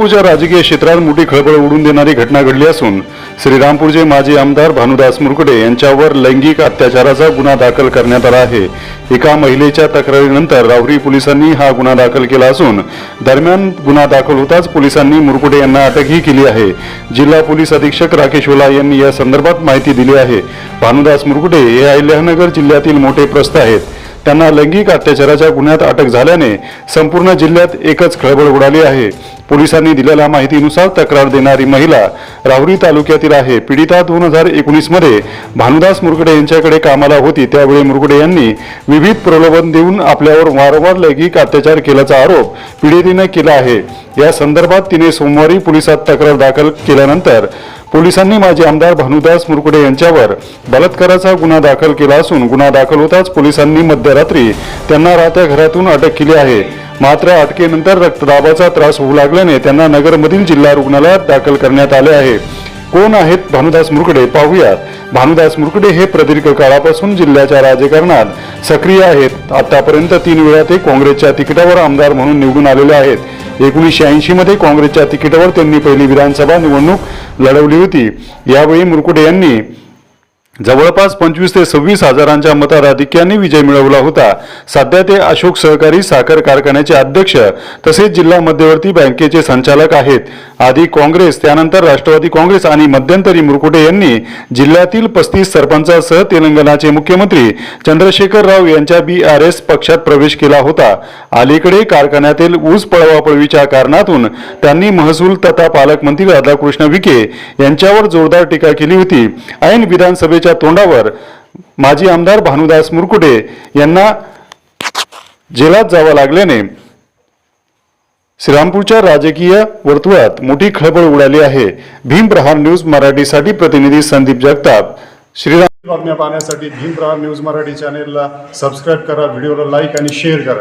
श्रीरामपूरच्या राजकीय क्षेत्रात मोठी खळबळ उडून देणारी घटना घडली असून श्रीरामपूरचे माजी आमदार भानुदास मुरकुटे यांच्यावर लैंगिक अत्याचाराचा गुन्हा दाखल करण्यात आला आहे. एका महिलेच्या तक्रारीनंतर राहुरी पोलिसांनी हा गुन्हा दाखल केला असून दरम्यान गुन्हा दाखल होताच पोलिसांनी मुरकुटे यांना अटकही केली आहे. जिल्हा पोलीस अधीक्षक राकेश ओला यांनी या संदर्भात माहिती दिली आहे. भानुदास मुरकुटे हे अहिल्यानगर जिल्ह्यातील मोठे प्रस्थ आहेत. त्यांना लैंगिक अत्याचाराच्या गुन्ह्यात अटक झाल्याने संपूर्ण जिल्ह्यात एकच खळबळ उडाली आहे. पोलिसांनी दिलेल्या माहितीनुसार तक्रार देणारी महिला राहुरी तालुक्यातील आहे. पीडिता दोन हजार एकोणीसमध्ये भानुदास मुरगडे यांच्याकडे कामाला होती. त्यावेळी मुरगडे यांनी विविध प्रलोभन देऊन आपल्यावर वारंवार लैंगिक अत्याचार केल्याचा आरोप पीडितेने केला आहे. या संदर्भात तिने सोमवारी पोलिसात तक्रार दाखल केल्यानंतर पोलिसांनी माजी आमदार भानुदास मुरकुडे यांच्यावर बलात्काराचा गुन्हा दाखल केला असून गुन्हा दाखल होताच पोलिसांनी मध्यरात्री त्यांना राहत्या घरातून अटक केली आहे. मात्र अटकेनंतर रक्तदाबाचा त्रास होऊ लागल्याने त्यांना नगरमधील जिल्हा रुग्णालयात दाखल करण्यात आले आहे. कोण आहेत भानुदास मुरकुडे? पाहूया. भानुदास मुरकडे हे प्रदीर्घ काळापासून जिल्ह्याच्या राजकारणात सक्रिय आहेत. आतापर्यंत तीन वेळा ते काँग्रेसच्या तिकिटावर आमदार म्हणून निवडून आलेले आहेत. एकोणीसशे ऐंशी मध्ये काँग्रेसच्या तिकिटावर त्यांनी पहिली विधानसभा निवडणूक लढवली होती. यावेळी मुरकुडे यांनी जवळपास पंचवीस ते सव्वीस हजारांच्या मताधिक्यांनी विजय मिळवला होता. सध्या ते अशोक सहकारी साखर कारखान्याचे अध्यक्ष तसेच जिल्हा मध्यवर्ती बँकेचे संचालक आहेत. आधी काँग्रेस त्यानंतर राष्ट्रवादी काँग्रेस आणि मध्यंतरी मुरकुटे यांनी जिल्ह्यातील पस्तीस सरपंचासह तेलंगणाचे मुख्यमंत्री चंद्रशेखर राव यांच्या बी आर एस पक्षात प्रवेश केला होता. अलीकडे कारखान्यातील ऊस पळवापळवीच्या कारणातून त्यांनी महसूल तथा पालकमंत्री राधाकृष्ण विखे यांच्यावर जोरदार टीका केली होती. ऐन विधानसभेच्या तोंडावर माजी आमदार भानुदास मुरकुटे यांना जेलात जावं लागल्याने श्रीरामपूरच्या राजकीय वर्तुळात मोठी खळबळ उडाली आहे. भीम प्रहार न्यूज मराठीसाठी प्रतिनिधी संदीप जगताप. श्रीराम बातम्या पाहण्यासाठी भीम प्रहार न्यूज मराठी चॅनेलला सबस्क्राईब करा व्हिडिओला लाईक आणि शेअर करा.